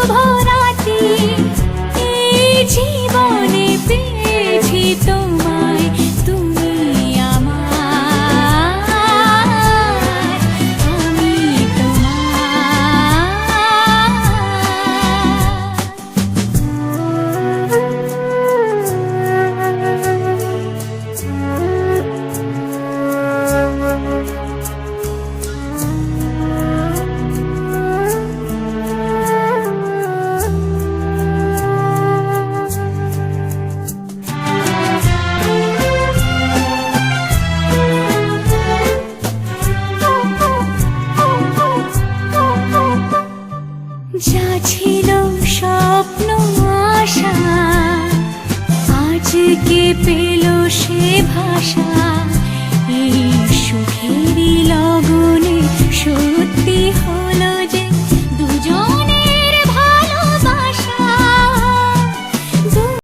শুভ যা ছিল স্বপ্ন আশা আজকে পেল সে ভাষা?